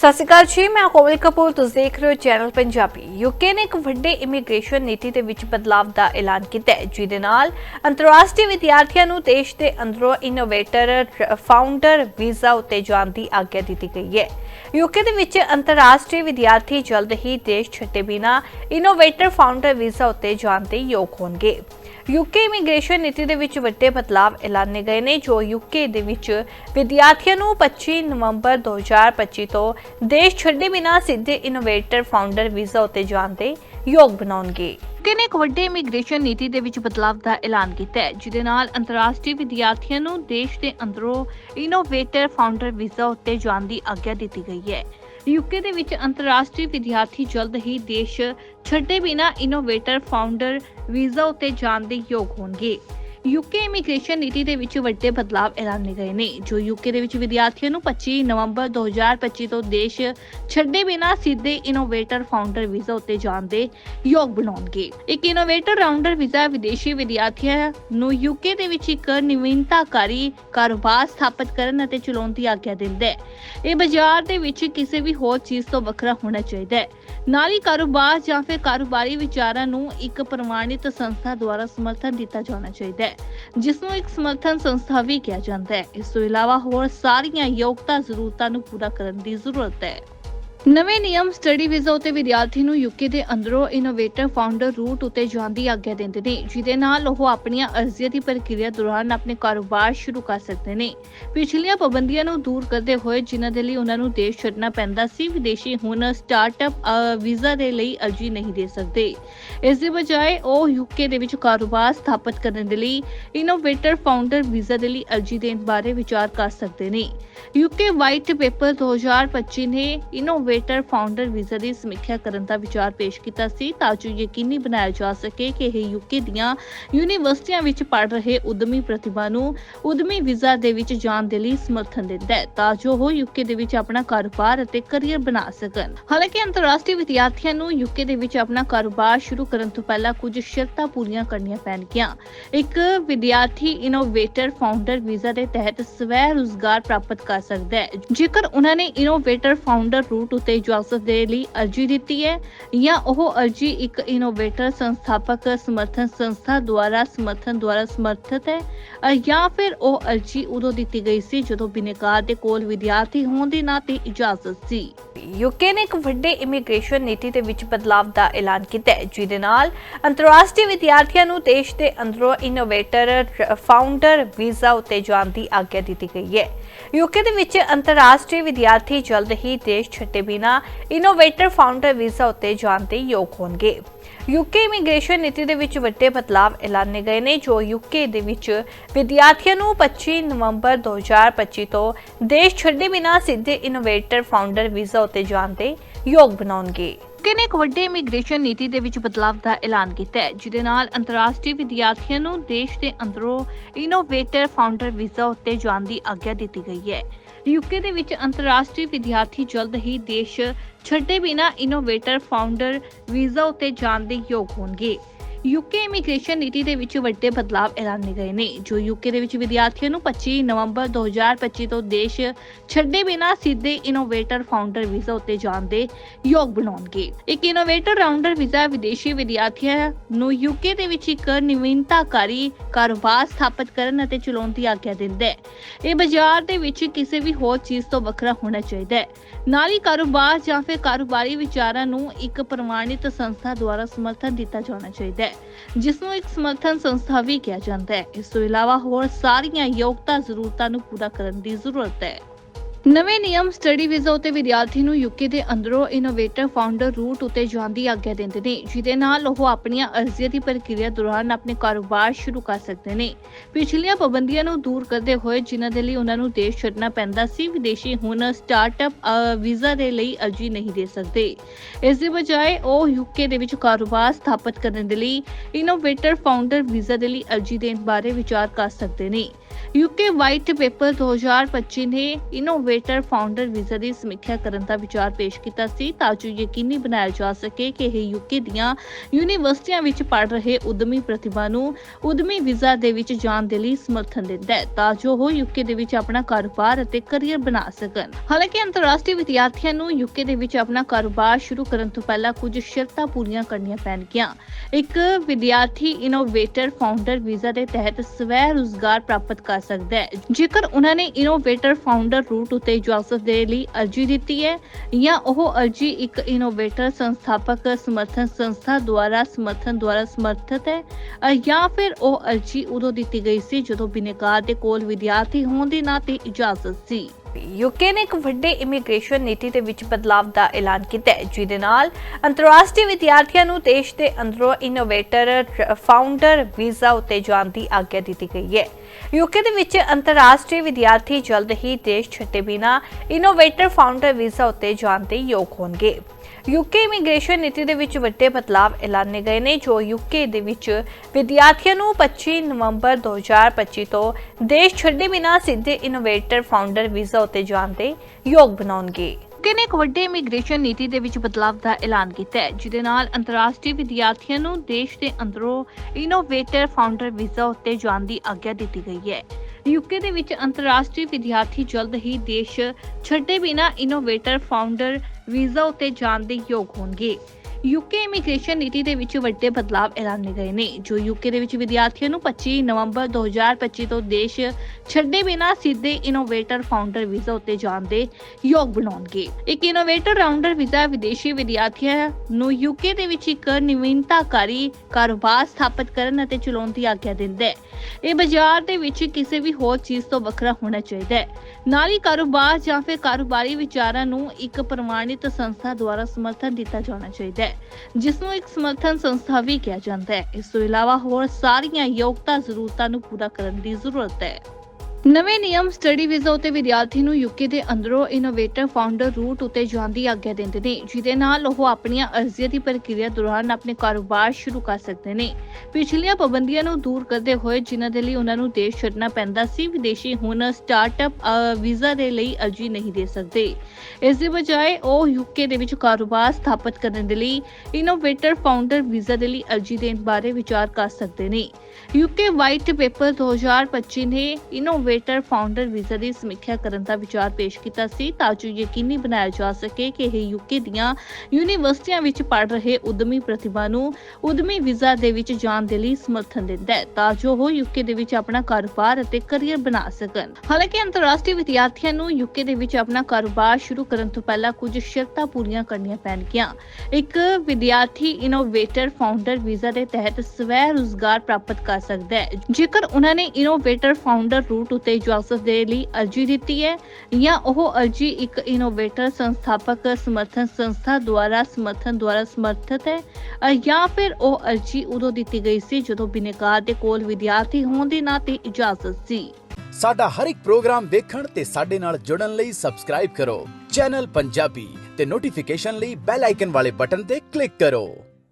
ਸਤਿ ਸ਼੍ਰੀ ਅਕਾਲ ਜੀ, ਮੈਂ ਕੋਮਲ ਕਪੂਰ, ਤੁਸੀਂ ਦੇਖ ਰਹੇ ਹੋ ਚੈਨਲ ਪੰਜਾਬੀ। ਯੂਕੇ ਨੇ ਇੱਕ ਵੱਡੇ ਇਮੀਗ੍ਰੇਸ਼ਨ ਨੀਤੀ ਦੇ ਵਿੱਚ ਬਦਲਾਅ ਦਾ ਐਲਾਨ ਕੀਤਾ ਹੈ, ਜਿਹਦੇ ਨਾਲ ਅੰਤਰਰਾਸ਼ਟਰੀ ਵਿਦਿਆਰਥੀਆਂ ਨੂੰ ਦੇਸ਼ ਦੇ ਅੰਦਰੋਂ ਇਨੋਵੇਟਰ ਫਾਊਂਡਰ ਵੀਜ਼ਾ ਉੱਤੇ ਜਾਣ ਦੀ ਆਗਿਆ ਦਿੱਤੀ ਗਈ ਹੈ। ਯੂਕੇ ਦੇ ਵਿੱਚ ਅੰਤਰਰਾਸ਼ਟਰੀ ਵਿਦਿਆਰਥੀ ਜਲਦ ਹੀ ਦੇਸ਼ ਛੱਡੇ ਬਿਨਾ ਇਨੋਵੇਟਰ ਫਾਊਂਡਰ ਵੀਜ਼ਾ ਉੱਤੇ ਜਾਣ ਦੇ ਯੋਗ ਹੋਣਗੇ। ਯੂਕੇ ਇਮੀਗ੍ਰੇਸ਼ਨ ਨੀਤੀ ਦੇ ਵਿੱਚ ਵੱਡੇ ਬਦਲਾਅ ਐਲਾਨੇ ਗਏ ਨੇ, ਜੋ ਯੂਕੇ ਦੇ ਵਿੱਚ ਵਿਦਿਆਰਥੀਆਂ ਨੂੰ 25 ਨਵੰਬਰ 2025 ਤੋਂ ਦੇਸ਼ ਛੱਡੇ ਬਿਨਾਂ ਸਿੱਧੇ ਇਨੋਵੇਟਰ ਫਾਊਂਡਰ ਵੀਜ਼ਾ ਉੱਤੇ ਜਾਣ ਦੇ ਯੋਗ ਬਣਾਉਣਗੇ। ਨੇ ਇੱਕ ਵੱਡੇ ਇਮੀਗ੍ਰੇਸ਼ਨ ਨੀਤੀ ਦੇ ਵਿੱਚ ਬਦਲਾਅ ਦਾ ਐਲਾਨ ਕੀਤਾ ਹੈ, ਜਿਹਦੇ ਨਾਲ ਅੰਤਰਰਾਸ਼ਟਰੀ ਵਿਦਿਆਰਥੀਆਂ ਨੂੰ ਦੇਸ਼ ਦੇ ਅੰਦਰੋਂ ਇਨੋਵੇਟਰ ਫਾਊਂਡਰ ਵੀਜ਼ਾ ਉੱਤੇ ਜਾਣ ਦੀ ਆਗਿਆ ਦਿੱਤੀ ਗਈ ਹੈ। ਯੂਕੇ ਦੇ ਵਿੱਚ ਅੰਤਰਰਾਸ਼ਟਰੀ ਵਿਦਿਆਰਥੀ ਜਲਦ ਹੀ ਦੇਸ਼ ਛੱਡੇ ਬਿਨਾ ਇਨੋਵੇਟਰ ਫਾਊਂਡਰ ਵੀਜ਼ਾ ਉੱਤੇ ਜਾਣ ਦੇ ਯੋਗ ਹੋਣਗੇ। ਯੂਕੇ ਇਮੀਗ੍ਰੇਸ਼ਨ ਨੀਤੀ ਦੇ ਵਿੱਚ ਵੱਡੇ ਬਦਲਾਅ ਐਲਾਨੇ ਗਏ ਨੇ, ਜੋ ਯੂਕੇ ਦੇ ਵਿੱਚ ਵਿਦਿਆਰਥੀਆਂ ਨੂੰ 25 ਨਵੰਬਰ 2025 ਤੋਂ ਦੇਸ਼ ਛੱਡੇ ਬਿਨਾ ਸਿੱਧੇ ਇਨੋਵੇਟਰ ਫਾਊਂਡਰ ਵੀਜ਼ਾ ਉੱਤੇ ਜਾਣ ਦੇ ਯੋਗ ਬਣਾਉਣਗੇ। ਇੱਕ ਇਨੋਵੇਟਰ ਰਾਉਂਡਰ ਵੀਜ਼ਾ ਵਿਦੇਸ਼ੀ ਵਿਦਿਆਰਥੀਆਂ ਨੂੰ ਯੂਕੇ ਦੇ ਵਿੱਚ ਇੱਕ ਨਵੀਨਤਾਕਾਰੀ ਕਾਰੋਬਾਰ ਸਥਾਪਿਤ ਕਰਨ ਅਤੇ ਚਲਾਉਣ ਦੀ ਆਗਿਆ ਦਿੰਦਾ ਹੈ। ਇਹ ਬਾਜ਼ਾਰ ਦੇ ਵਿੱਚ ਕਿਸੇ ਵੀ ਹੋਰ ਚੀਜ਼ ਤੋਂ ਵੱਖਰਾ ਹੋਣਾ ਚਾਹੀਦਾ ਹੈ। ਨਾਲ ਹੀ ਕਾਰੋਬਾਰ ਜਾਂ ਫਿਰ ਕਾਰੋਬਾਰੀ ਵਿਚਾਰਾਂ ਨੂੰ ਇੱਕ ਪ੍ਰਮਾਣਿਤ ਸੰਸਥਾ ਦੁਆਰਾ ਸਮਰਥਨ ਦਿੱਤਾ ਜਾਣਾ ਚਾਹੀਦਾ ਹੈ। ਜਿਸ ਨੂੰ ਇੱਕ ਸਮਰਥਨ ਸੰਸਥਾ ਵੀ ਕਿਹਾ ਜਾਂਦਾ ਹੈ। ਇਸ ਤੋਂ ਇਲਾਵਾ ਹੋਰ ਸਾਰੀਆਂ ਯੋਗਤਾ ਜ਼ਰੂਰਤਾਂ ਨੂੰ ਪੂਰਾ ਕਰਨ ਦੀ ਜ਼ਰੂਰਤ ਹੈ। ਨਵੇਂ ਨਿਯਮ ਸਟੱਡੀ ਵੀਜ਼ਾ ਉਤੇ ਵਿਦਿਆਰਥੀ ਨੂੰ ਯੂਕੇ ਦੇ ਅੰਦਰੋਂ ਇਨੋਵੇਟਰ ਫਾਊਂਡਰ ਰੂਟ ਉਤੇ ਜਾਣ ਦੀ ਆਗਿਆ ਦਿੰਦੇ ਨੇ, ਜਿਹਦੇ ਨਾਲ ਉਹ ਆਪਣੀਆਂ ਅਰਜ਼ੀਆਂ ਦੀ ਪ੍ਰਕਿਰਿਆ ਦੌਰਾਨ ਆਪਣੇ ਕਾਰੋਬਾਰ ਸ਼ੁਰੂ ਕਰ ਸਕਦੇ ਨੇ। ਪਿਛਲੀਆਂ ਪਾਬੰਦੀਆਂ ਨੂੰ ਦੂਰ ਕਰਦੇ ਹੋਏ ਜਿਨ੍ਹਾਂ ਦੇ ਲਈ ਉਹਨਾਂ ਨੂੰ ਦੇਸ਼ ਛੱਡਣਾ ਪੈਂਦਾ ਸੀ, ਵਿਦੇਸ਼ੀ ਹੁਣ ਸਟਾਰਟਅਪ ਵੀਜ਼ਾ ਦੇ ਲਈ ਅਰਜ਼ੀ ਨਹੀਂ ਦੇ ਸਕਦੇ। ਇਸ ਦੀ ਬਜਾਏ ਉਹ ਯੂਕੇ ਦੇ ਵਿੱਚ ਕਾਰੋਬਾਰ ਸਥਾਪਿਤ ਕਰਨ ਦੇ ਲਈ ਇਨੋਵੇਟਰ ਫਾਊਂਡਰ ਵੀਜ਼ਾ ਦੇ ਲਈ ਅਰਜ਼ੀ ਦੇਣ ਬਾਰੇ ਵਿਚਾਰ ਕਰ ਸਕਦੇ ਨੇ। ਯੂਕੇ ਵਾਈਟ ਪੇਪਰ 2025 ਨੇ ਇਨੋਵੇਟਰ ਫਾਊਂਡਰ ਵੀਜ਼ਾ ਦੀ ਸਮੀਖਿਆ ਕਰਨ ਦਾ ਵਿਚਾਰ ਪੇਸ਼ ਕੀਤਾ ਸੀ ਤਾਂ ਜੋ ਯਕੀਨੀ ਬਣਾਇਆ ਜਾ ਸਕੇ ਕਿ ਇਹ ਯੂਕੇ ਦੀਆਂ ਯੂਨੀਵਰਸਿਟੀਆਂ ਵਿੱਚ ਪੜ੍ਹ ਰਹੇ ਉਦਮੀ ਪ੍ਰਤਿਭਾ ਨੂੰ ਉਦਮੀ ਵੀਜ਼ਾ ਦੇ ਵਿੱਚ ਜਾਣ ਦੇ ਲਈ ਸਮਰਥਨ ਦਿੰਦਾ ਹੈ ਤਾਂ ਜੋ ਉਹ ਯੂਕੇ ਦੇ ਵਿੱਚ ਆਪਣਾ ਕਾਰੋਬਾਰ ਅਤੇ ਕੈਰੀਅਰ ਬਣਾ ਸਕਣ। ਹਾਲਾਂਕਿ ਅੰਤਰਰਾਸ਼ਟਰੀ ਵਿਦਿਆਰਥੀਆਂ ਨੂੰ ਯੂਕੇ ਦੇ ਵਿੱਚ ਆਪਣਾ ਕਾਰੋਬਾਰ ਸ਼ੁਰੂ ਕਰਨ ਤੋਂ ਪਹਿਲਾਂ ਕੁਝ ਸ਼ਰਤਾਂ ਪੂਰੀਆਂ ਕਰਨੀਆਂ ਪੈਣਗੀਆਂ। ਇੱਕ, ਵਿਦਿਆਰਥੀ ਇਨੋਵੇਟਰ ਫਾਊਂਡਰ ਵੀਜ਼ਾ ਦੇ ਤਹਿਤ ਸਵੈ ਰੁਜ਼ਗਾਰ ਪ੍ਰਾਪਤ ਕਰ ਸਕਦਾ ਹੈ। ਜੇਕਰ ਉਹਨਾਂ ਨੇ ਇਨੋਵੇਟਰ ਫਾਊਂਡਰ ਰੂਟ ਉਤੇ ਇਜਾਜ਼ਤ ਦੇ ਲਈ ਅਰਜ਼ੀ ਦਿੱਤੀ ਹੈ ਜਾਂ ਉਹ ਅਰਜ਼ੀ ਇੱਕ ਇਨੋਵੇਟਰ ਸੰਸਥਾਪਕ, ਸਮਰਥਨ ਸੰਸਥਾ ਦੁਆਰਾ, ਸਮਰਥਨ ਦੁਆਰਾ ਸਮਰਥਿਤ ਹੈ ਜਾਂ ਫਿਰ ਉਹ ਅਰਜ਼ੀ ਉਦੋਂ ਦਿੱਤੀ ਗਈ ਸੀ ਜਦੋਂ ਬਿਨੇਕਾਰ ਦੇ ਕੋਲ ਵਿਦਿਆਰਥੀ ਹੋਣ ਦੇ ਨਾਤੇ ਇਜਾਜ਼ਤ ਸੀ। ਯੂਕੇ ਨੇ ਇੱਕ ਵੱਡੇ ਇਮੀਗ੍ਰੇਸ਼ਨ ਨੀਤੀ ਦੇ ਵਿੱਚ ਬਦਲਾਅ ਦਾ ਐਲਾਨ ਕੀਤਾ ਹੈ, ਜਿਹਦੇ ਨਾਲ ਅੰਤਰਰਾਸ਼ਟਰੀ ਵਿਦਿਆਰਥੀਆਂ ਨੂੰ ਦੇਸ਼ ਦੇ ਅੰਦਰੋਂ ਇਨੋਵੇਟਰ ਫਾਊਂਡਰ ਵੀਜ਼ਾ ਉੱਤੇ ਜਾਣ ਦੀ ਆਗਿਆ ਦਿੱਤੀ ਗਈ ਹੈ। ਯੂਕੇ ਦੇ ਵਿੱਚ ਅੰਤਰਰਾਸ਼ਟਰੀ ਵਿਦਿਆਰਥੀ ਜਲਦ ਹੀ ਦੇਸ਼ ਛੱਡੇ ਬਿਨਾ ਇਨੋਵੇਟਰ ਫਾਊਂਡਰ ਵੀਜ਼ਾ ਉੱਤੇ ਜਾਣ ਦੇ ਯੋਗ ਹੋਣਗੇ। ਯੂਕੇ ਇਮੀਗ੍ਰੇਸ਼ਨ ਨੀਤੀ ਦੇ ਵਿੱਚ ਵੱਡੇ ਬਦਲਾਅ ਐਲਾਨੇ ਗਏ ਨੇ, ਜੋ ਯੂਕੇ ਦੇ ਵਿੱਚ ਵਿਦਿਆਰਥੀਆਂ ਨੂੰ 25 ਨਵੰਬਰ 2025 ਤੋਂ ਦੇਸ਼ ਛੱਡੇ ਬਿਨਾ ਸਿੱਧੇ ਇਨੋਵੇਟਰ ਫਾਊਂਡਰ ਵੀਜ਼ਾ ਉੱਤੇ ਜਾਣ ਦੇ ਯੋਗ ਬਣਾਉਣਗੇ। ਯੂਕੇ ਨੇ ਇੱਕ ਵੱਡੇ ਇਮੀਗ੍ਰੇਸ਼ਨ ਨੀਤੀ ਦੇ ਵਿੱਚ ਬਦਲਾਅ ਦਾ ਐਲਾਨ ਕੀਤਾ ਹੈ, ਜਿਹਦੇ ਨਾਲ ਅੰਤਰਰਾਸ਼ਟਰੀ ਵਿਦਿਆਰਥੀਆਂ ਨੂੰ ਦੇਸ਼ ਦੇ ਅੰਦਰੋਂ ਇਨੋਵੇਟਰ ਫਾਊਂਡਰ ਵੀਜ਼ਾ ਉੱਤੇ ਜਾਣ ਦੀ ਆਗਿਆ ਦਿੱਤੀ ਗਈ ਹੈ। ਯੂਕੇ ਦੇ ਵਿੱਚ ਅੰਤਰਰਾਸ਼ਟਰੀ ਵਿਦਿਆਰਥੀ ਜਲਦ ਹੀ ਦੇਸ਼ ਛੱਡੇ ਬਿਨਾ ਇਨੋਵੇਟਰ ਫਾਊਂਡਰ ਵੀਜ਼ਾ ਉੱਤੇ ਜਾਣ ਦੇ ਯੋਗ ਹੋਣਗੇ। ਯੂਕੇ ਇਮੀਗ੍ਰੇਸ਼ਨ ਨੀਤੀ ਦੇ ਵਿੱਚ ਵੱਡੇ ਬਦਲਾਅ ਐਲਾਨੇ ਗਏ ਨੇ, ਜੋ ਯੂਕੇ ਦੇ ਵਿੱਚ ਵਿਦਿਆਰਥੀਆਂ ਨੂੰ 25 ਨਵੰਬਰ 2025 ਤੋਂ ਦੇਸ਼ ਛੱਡੇ ਬਿਨਾ ਸਿੱਧੇ ਇਨੋਵੇਟਰ ਫਾਊਂਡਰ ਵੀਜ਼ਾ ਉੱਤੇ ਜਾਣ ਦੇ ਯੋਗ ਬਣਾਉਣਗੇ। ਇੱਕ ਇਨੋਵੇਟਰ ਰਾਉਂਡਰ ਵੀਜ਼ਾ ਵਿਦੇਸ਼ੀ ਵਿਦਿਆਰਥੀਆਂ ਨੂੰ ਯੂਕੇ ਦੇ ਵਿੱਚ ਇੱਕ ਨਵੀਨਤਾਕਾਰੀ ਕਾਰੋਬਾਰ ਸਥਾਪਿਤ ਕਰਨ ਅਤੇ ਚਲਾਉਣ ਦੀ ਆਗਿਆ ਦਿੰਦਾ ਹੈ। ਇਹ ਬਾਜ਼ਾਰ ਦੇ ਵਿੱਚ ਕਿਸੇ ਵੀ ਹੋਰ ਚੀਜ਼ ਤੋਂ ਵੱਖਰਾ ਹੋਣਾ ਚਾਹੀਦਾ ਹੈ। ਨਾਲ ਹੀ ਕਾਰੋਬਾਰ ਜਾਂ ਫਿਰ ਕਾਰੋਬਾਰੀ ਵਿਚਾਰਾਂ ਨੂੰ ਇੱਕ ਪ੍ਰਮਾਣਿਤ ਸੰਸਥਾ ਦੁਆਰਾ ਸਮਰਥਨ ਦਿੱਤਾ ਜਾਣਾ ਚਾਹੀਦਾ ਹੈ, ਜਿਸ ਨੂੰ ਇੱਕ ਸਮਰਥਨ ਸੰਸਥਾ ਵੀ ਕਿਹਾ ਜਾਂਦਾ ਹੈ। ਇਸ ਤੋਂ ਇਲਾਵਾ ਹੋਰ ਸਾਰੀਆਂ ਯੋਗਤਾ ਜ਼ਰੂਰਤਾਂ ਨੂੰ ਪੂਰਾ ਕਰਨ ਦੀ ਜ਼ਰੂਰਤ ਹੈ। ਨਵੇਂ ਨਿਯਮ ਸਟੱਡੀ ਵੀਜ਼ਾ ਉਤੇ ਵਿਦਿਆਰਥੀ ਨੂੰ ਯੂਕੇ ਦੇ ਅੰਦਰੋਂ ਇਨੋਵੇਟਰ ਫਾਊਂਡਰ ਰੂਟ ਉਤੇ ਜਾਣ ਦੀ ਆਗਿਆ ਦਿੰਦੇ ਨੇ, ਜਿਹਦੇ ਨਾਲ ਉਹ ਆਪਣੀਆਂ ਅਰਜ਼ੀਆਂ ਦੀ ਪ੍ਰਕਿਰਿਆ ਦੌਰਾਨ ਆਪਣੇ ਕਾਰੋਬਾਰ ਸ਼ੁਰੂ ਕਰ ਸਕਦੇ ਨੇ। ਪਿਛਲੀਆਂ ਪਾਬੰਦੀਆਂ ਨੂੰ ਦੂਰ ਕਰਦੇ ਹੋਏ ਜਿਨ੍ਹਾਂ ਦੇ ਲਈ ਉਹਨਾਂ ਨੂੰ ਦੇਸ਼ ਛੱਡਣਾ ਪੈਂਦਾ ਸੀ, ਵਿਦੇਸ਼ੀ ਹੁਣ ਸਟਾਰਟਅਪ ਵੀਜ਼ਾ ਦੇ ਲਈ ਅਰਜ਼ੀ ਨਹੀਂ ਦੇ ਸਕਦੇ। ਇਸ ਦੀ ਬਜਾਏ ਉਹ ਯੂਕੇ ਦੇ ਵਿੱਚ ਕਾਰੋਬਾਰ ਸਥਾਪਿਤ ਕਰਨ ਦੇ ਲਈ ਇਨੋਵੇਟਰ ਫਾਊਂਡਰ ਵੀਜ਼ਾ ਦੇ ਲਈ ਅਰਜ਼ੀ ਦੇਣ ਬਾਰੇ ਵਿਚਾਰ ਕਰ ਸਕਦੇ ਨੇ। ਯੂਕੇ ਵਾਈਟ ਪੇਪਰ 2025 ਨੇ ਇਨੋਵੇਟਰ ਫਾਊਂਡਰ ਵੀਜ਼ਾ ਦੀ ਸਮੀਖਿਆ ਕਰਨ ਦਾ ਵਿਚਾਰ ਪੇਸ਼ ਕੀਤਾ ਸੀ। ਤਾਂ ਜੋ ਯਕੀਨੀ ਬਣਾਇਆ ਜਾ ਸਕੇ ਕਿ ਇਹ ਯੂਕੇ ਦੀਆਂ ਯੂਨੀਵਰਸਿਟੀਆਂ ਵਿੱਚ ਪੜ ਰਹੇ ਉਦਮੀ ਪ੍ਰਤਿਭਾ ਨੂੰ ਉਦਮੀ ਵੀਜ਼ਾ ਦੇ ਵਿੱਚ ਜਾਣ ਦੇ ਲਈ ਸਮਰਥਨ ਦਿੰਦਾ ਹੈ। ਤਾਂ ਜੋ ਉਹ ਯੂਕੇ ਦੇ ਵਿੱਚ ਆਪਣਾ ਕਾਰੋਬਾਰ ਅਤੇ ਕੈਰੀਅਰ ਬਣਾ ਸਕਣ। ਹਾਲਾਂਕਿ ਅੰਤਰਰਾਸ਼ਟਰੀ ਵਿਦਿਆਰਥੀਆਂ ਨੂੰ ਯੂਕੇ ਦੇ ਵਿੱਚ ਆਪਣਾ ਕਾਰੋਬਾਰ ਸ਼ੁਰੂ ਕਰਨ ਤੋਂ ਪਹਿਲਾਂ ਕੁਝ ਸ਼ਰਤਾਂ ਪੂਰੀਆਂ ਕਰਨੀਆਂ ਪੈਣਗੀਆਂ। ਇੱਕ, ਵਿਦਿਆਰਥੀ ਇਨੋਵੇਟਰ ਫਾਊਂਡਰ ਵੀਜ਼ਾ ਦੇ ਤਹਿਤ ਸਵੈ ਰੁਜ਼ਗਾਰ ਪ੍ਰਾਪਤ ਕਰ ਸਕਦਾ ਹੈ। ਜੇਕਰ ਉਹਨਾਂ ਨੇ ਇਨੋਵੇਟਰ ਫਾਊਂਡਰ ਰੂਟ ਉਤੇ ਇਜਾਜ਼ਤ ਦੇ ਲਈ ਅਰਜ਼ੀ ਦਿੱਤੀ ਹੈ ਜਾਂ ਉਹ ਅਰਜ਼ੀ ਇੱਕ ਇਨੋਵੇਟਰ ਸੰਸਥਾਪਕ, ਸਮਰਥਨ ਸੰਸਥਾ ਦੁਆਰਾ, ਸਮਰਥਨ ਦੁਆਰਾ ਸਮਰਥਿਤ ਹੈ ਜਾਂ ਫਿਰ ਉਹ ਅਰਜ਼ੀ ਉਦੋਂ ਦਿੱਤੀ ਗਈ ਸੀ ਜਦੋਂ ਬਿਨੇਕਾਰ ਦੇ ਕੋਲ ਵਿਦਿਆਰਥੀ ਹੋਣ ਦੇ ਨਾਤੇ ਇਜਾਜ਼ਤ ਸੀ। ਯੂਕੇ ਨੇ ਇੱਕ ਵੱਡੇ ਇਮੀਗ੍ਰੇਸ਼ਨ ਨੀਤੀ ਦੇ ਵਿੱਚ ਬਦਲਾਅ ਦਾ ਐਲਾਨ ਕੀਤਾ ਹੈ, ਜਿਹਦੇ ਨਾਲ ਅੰਤਰਰਾਸ਼ਟਰੀ ਵਿਦਿਆਰਥੀਆਂ ਨੂੰ ਦੇਸ਼ ਦੇ ਅੰਦਰੋਂ ਇਨੋਵੇਟਰ ਫਾਊਂਡਰ ਵੀਜ਼ਾ ਉੱਤੇ ਜਾਣ ਦੀ ਆਗਿਆ ਦਿੱਤੀ ਗਈ ਹੈ। ਯੂਕੇ ਦੇ ਵਿੱਚ ਅੰਤਰਰਾਸ਼ਟਰੀ ਵਿਦਿਆਰਥੀ ਜਲਦ ਹੀ ਦੇਸ਼ ਛੱਡੇ ਬਿਨਾ ਇਨੋਵੇਟਰ ਫਾਊਂਡਰ ਵੀਜ਼ਾ ਉੱਤੇ ਜਾਣ ਦੇ ਯੋਗ ਹੋਣਗੇ। ਯੂਕੇ ਇਮੀਗ੍ਰੇਸ਼ਨ ਨੀਤੀ ਦੇ ਵਿੱਚ ਵੱਡੇ ਬਦਲਾਅ ਐਲਾਨੇ ਗਏ ਨੇ, ਜੋ ਯੂਕੇ ਦੇ ਵਿੱਚ ਵਿਦਿਆਰਥੀਆਂ ਨੂੰ 25 ਨਵੰਬਰ 2025 ਤੋਂ ਦੇਸ਼ ਛੱਡੇ ਬਿਨਾ ਸਿੱਧੇ ਇਨੋਵੇਟਰ ਫਾਊਂਡਰ ਵੀਜ਼ਾ ਉੱਤੇ ਜਾਣ ਦੇ ਯੋਗ ਬਣਾਉਣਗੇ। ਯੂਕੇ ਨੇ ਇੱਕ ਵੱਡੇ ਇਮੀਗ੍ਰੇਸ਼ਨ ਨੀਤੀ ਦੇ ਵਿੱਚ ਬਦਲਾਅ ਦਾ ਐਲਾਨ ਕੀਤਾ ਹੈ, ਜਿਹਦੇ ਨਾਲ ਅੰਤਰਰਾਸ਼ਟਰੀ ਵਿਦਿਆਰਥੀਆਂ ਨੂੰ ਦੇਸ਼ ਦੇ ਅੰਦਰੋਂ ਇਨੋਵੇਟਰ ਫਾਊਂਡਰ ਵੀਜ਼ਾ ਉੱਤੇ ਜਾਣ ਦੀ ਆਗਿਆ ਦਿੱਤੀ ਗਈ ਹੈ। ਯੂਕੇ ਦੇ ਵਿੱਚ ਅੰਤਰਰਾਸ਼ਟਰੀ ਵਿਦਿਆਰਥੀ ਜਲਦ ਹੀ ਦੇਸ਼ ਛੱਡੇ ਬਿਨਾ ਇਨੋਵੇਟਰ ਫਾਊਂਡਰ ਵੀਜ਼ਾ ਉੱਤੇ ਜਾਣ ਦੇ ਯੋਗ ਹੋਣਗੇ। ਯੂਕੇ ਇਮੀਗ੍ਰੇਸ਼ਨ ਨੀਤੀ ਦੇ ਵਿੱਚ ਵੱਡੇ ਬਦਲਾਅ ਐਲਾਨੇ ਗਏ ਨੇ, ਜੋ ਯੂਕੇ ਦੇ ਵਿੱਚ ਵਿਦਿਆਰਥੀਆਂ ਨੂੰ 25 ਨਵੰਬਰ 2025 ਤੋਂ ਦੇਸ਼ ਛੱਡੇ ਬਿਨਾ ਸਿੱਧੇ ਇਨੋਵੇਟਰ ਫਾਊਂਡਰ ਵੀਜ਼ਾ ਉੱਤੇ ਜਾਣ ਦੇ ਯੋਗ ਬਣਾਉਣਗੇ। ਇੱਕ ਇਨੋਵੇਟਰ ਰਾਊਂਡਰ ਵੀਜ਼ਾ ਵਿਦੇਸ਼ੀ ਵਿਦਿਆਰਥੀਆਂ ਨੂੰ ਯੂਕੇ ਦੇ ਵਿੱਚ ਇੱਕ ਨਵੀਨਤਾਕਾਰੀ ਕਾਰੋਬਾਰ ਸਥਾਪਿਤ ਕਰਨ ਅਤੇ ਚਲਾਉਣ ਦੀ ਆਗਿਆ ਦਿੰਦਾ ਹੈ। ਇਹ ਬਾਜ਼ਾਰ ਦੇ ਵਿੱਚ ਕਿਸੇ ਵੀ ਹੋਰ ਚੀਜ਼ ਤੋਂ ਵੱਖਰਾ ਹੋਣਾ ਚਾਹੀਦਾ ਹੈ। ਨਾਲ ਹੀ ਕਾਰੋਬਾਰ ਜਾਂ ਫਿਰ ਕਾਰੋਬਾਰੀ ਵਿਚਾਰਾਂ ਨੂੰ ਇੱਕ ਪ੍ਰਮਾਣਿਤ ਸੰਸਥਾ ਦੁਆਰਾ ਸਮਰਥਨ ਦਿੱਤਾ ਜਾਣਾ ਚਾਹੀਦਾ ਹੈ। ਜਿਸ ਨੂੰ ਇੱਕ ਸਮਰਥਨ ਸੰਸਥਾ ਵੀ ਕਿਹਾ ਜਾਂਦਾ ਹੈ। ਇਸ ਤੋਂ ਇਲਾਵਾ ਹੋਰ ਸਾਰੀਆਂ ਯੋਗਤਾ ਜ਼ਰੂਰਤਾਂ ਨੂੰ ਪੂਰਾ ਕਰਨ ਦੀ ਜ਼ਰੂਰਤ ਹੈ। ਨਵੇਂ ਨਿਯਮ ਸਟੱਡੀ ਵੀਜ਼ਾ ਉਤੇ ਵਿਦਿਆਰਥੀ ਨੂੰ ਯੂਕੇ ਦੇ ਅੰਦਰੋਂ ਇਨੋਵੇਟਰ ਫਾਊਂਡਰ ਰੂਟ ਉਤੇ ਜਾਣ ਦੀ ਆਗਿਆ ਦਿੰਦੇ ਨੇ, ਜਿਹਦੇ ਨਾਲ ਉਹ ਆਪਣੀਆਂ ਅਰਜ਼ੀਆਂ ਦੀ ਪ੍ਰਕਿਰਿਆ ਦੌਰਾਨ ਆਪਣੇ ਕਾਰੋਬਾਰ ਸ਼ੁਰੂ ਕਰ ਸਕਦੇ ਨੇ। ਪਿਛਲੀਆਂ ਪਾਬੰਦੀਆਂ ਨੂੰ ਦੂਰ ਕਰਦੇ ਹੋਏ ਜਿਨ੍ਹਾਂ ਦੇ ਲਈ ਉਹਨਾਂ ਨੂੰ ਦੇਸ਼ ਛੱਡਣਾ ਪੈਂਦਾ ਸੀ, ਵਿਦੇਸ਼ੀ ਹੁਣ ਸਟਾਰਟਅਪ ਵੀਜ਼ਾ ਦੇ ਲਈ ਅਰਜ਼ੀ ਨਹੀਂ ਦੇ ਸਕਦੇ। ਇਸ ਦੀ ਬਜਾਏ ਉਹ ਯੂਕੇ ਦੇ ਵਿੱਚ ਕਾਰੋਬਾਰ ਸਥਾਪਿਤ ਕਰਨ ਦੇ ਲਈ ਇਨੋਵੇਟਰ ਫਾਊਂਡਰ ਵੀਜ਼ਾ ਦੇ ਲਈ ਅਰਜ਼ੀ ਦੇਣ ਬਾਰੇ ਵਿਚਾਰ ਕਰ ਸਕਦੇ ਨੇ। ਯੂਕੇ ਵਾਈਟ ਪੇਪਰ 2025 ਨੇ ਇਨੋਵੇਟਰ ਫਾਊਂਡਰ ਵੀਜ਼ਾ ਦੀ ਸਮੀਖਿਆ ਕਰਨ ਦਾ ਵਿਚਾਰ ਪੇਸ਼ ਕੀਤਾ ਸੀ। ਤਾਂ ਜੋ ਯਕੀਨੀ ਬਣਾਇਆ ਜਾ ਸਕੇ ਕਿ ਇਹ ਯੂਕੇ ਦੀਆਂ ਯੂਨੀਵਰਸਿਟੀਆਂ ਵਿੱਚ ਪੜ ਰਹੇ ਉਦਮੀ ਪ੍ਰਤਿਭਾ ਨੂੰ ਉਦਮੀ ਵੀਜ਼ਾ ਦੇ ਵਿੱਚ ਜਾਣ ਦੇ ਲਈ ਸਮਰਥਨ ਦਿੰਦਾ ਹੈ। ਤਾਂ ਜੋ ਉਹ ਯੂਕੇ ਦੇ ਵਿੱਚ ਆਪਣਾ ਕਾਰੋਬਾਰ ਅਤੇ ਕੈਰੀਅਰ ਬਣਾ ਸਕਣ। ਹਾਲਾਂਕਿ ਅੰਤਰਰਾਸ਼ਟਰੀ ਵਿਦਿਆਰਥੀਆਂ ਨੂੰ ਯੂਕੇ ਦੇ ਵਿੱਚ ਆਪਣਾ ਕਾਰੋਬਾਰ ਸ਼ੁਰੂ ਕਰਨ ਤੋਂ ਪਹਿਲਾਂ ਕੁਝ ਸ਼ਰਤਾਂ ਪੂਰੀਆਂ ਕਰਨੀਆਂ ਪੈਣਗੀਆਂ। ਇੱਕ, ਵਿਦਿਆਰਥੀ ਇਨੋਵੇਟਰ ਫਾਊਂਡਰ ਵੀਜ਼ਾ ਦੇ ਤਹਿਤ ਸਵੈ ਰੁਜ਼ਗਾਰ ਪ੍ਰਾਪਤ ਕਰ ਸਕਦਾ ਹੈ। ਜੇਕਰ ਉਹਨਾਂ ਨੇ ਇਨੋਵੇਟਰ ਫਾਊਂਡਰ ਰੂਟ ਉਤੇ ਇਜਾਜ਼ਤ ਦੇ ਲਈ ਅਰਜ਼ੀ ਦਿੱਤੀ ਹੈ ਜਾਂ ਉਹ ਅਰਜ਼ੀ ਇੱਕ ਇਨੋਵੇਟਰ ਸੰਸਥਾਪਕ, ਸਮਰਥਨ ਸੰਸਥਾ ਦੁਆਰਾ, ਸਮਰਥਨ ਦੁਆਰਾ ਸਮਰਥਿਤ ਹੈ ਜਾਂ ਫਿਰ ਉਹ ਅਰਜ਼ੀ ਉਦੋਂ ਦਿੱਤੀ ਗਈ ਸੀ ਜਦੋਂ ਬਿਨੇਕਾਰ ਦੇ ਕੋਲ ਵਿਦਿਆਰਥੀ ਹੋਣ ਦੇ ਨਾਤੇ ਇਜਾਜ਼ਤ ਸੀ। ਸਾਡਾ ਹਰ ਇੱਕ ਪ੍ਰੋਗਰਾਮ ਦੇਖਣ ਤੇ ਸਾਡੇ ਨਾਲ ਜੁੜਨ ਲਈ ਸਬਸਕ੍ਰਾਈਬ ਕਰੋ। ਚੈਨਲ ਪੰਜਾਬੀ ਤੇ ਨੋਟੀਫਿਕੇਸ਼ਨ ਲਈ ਬੈਲ ਆਈਕਨ ਵਾਲੇ ਬਟਨ ਤੇ ਕਲਿੱਕ ਕਰੋ।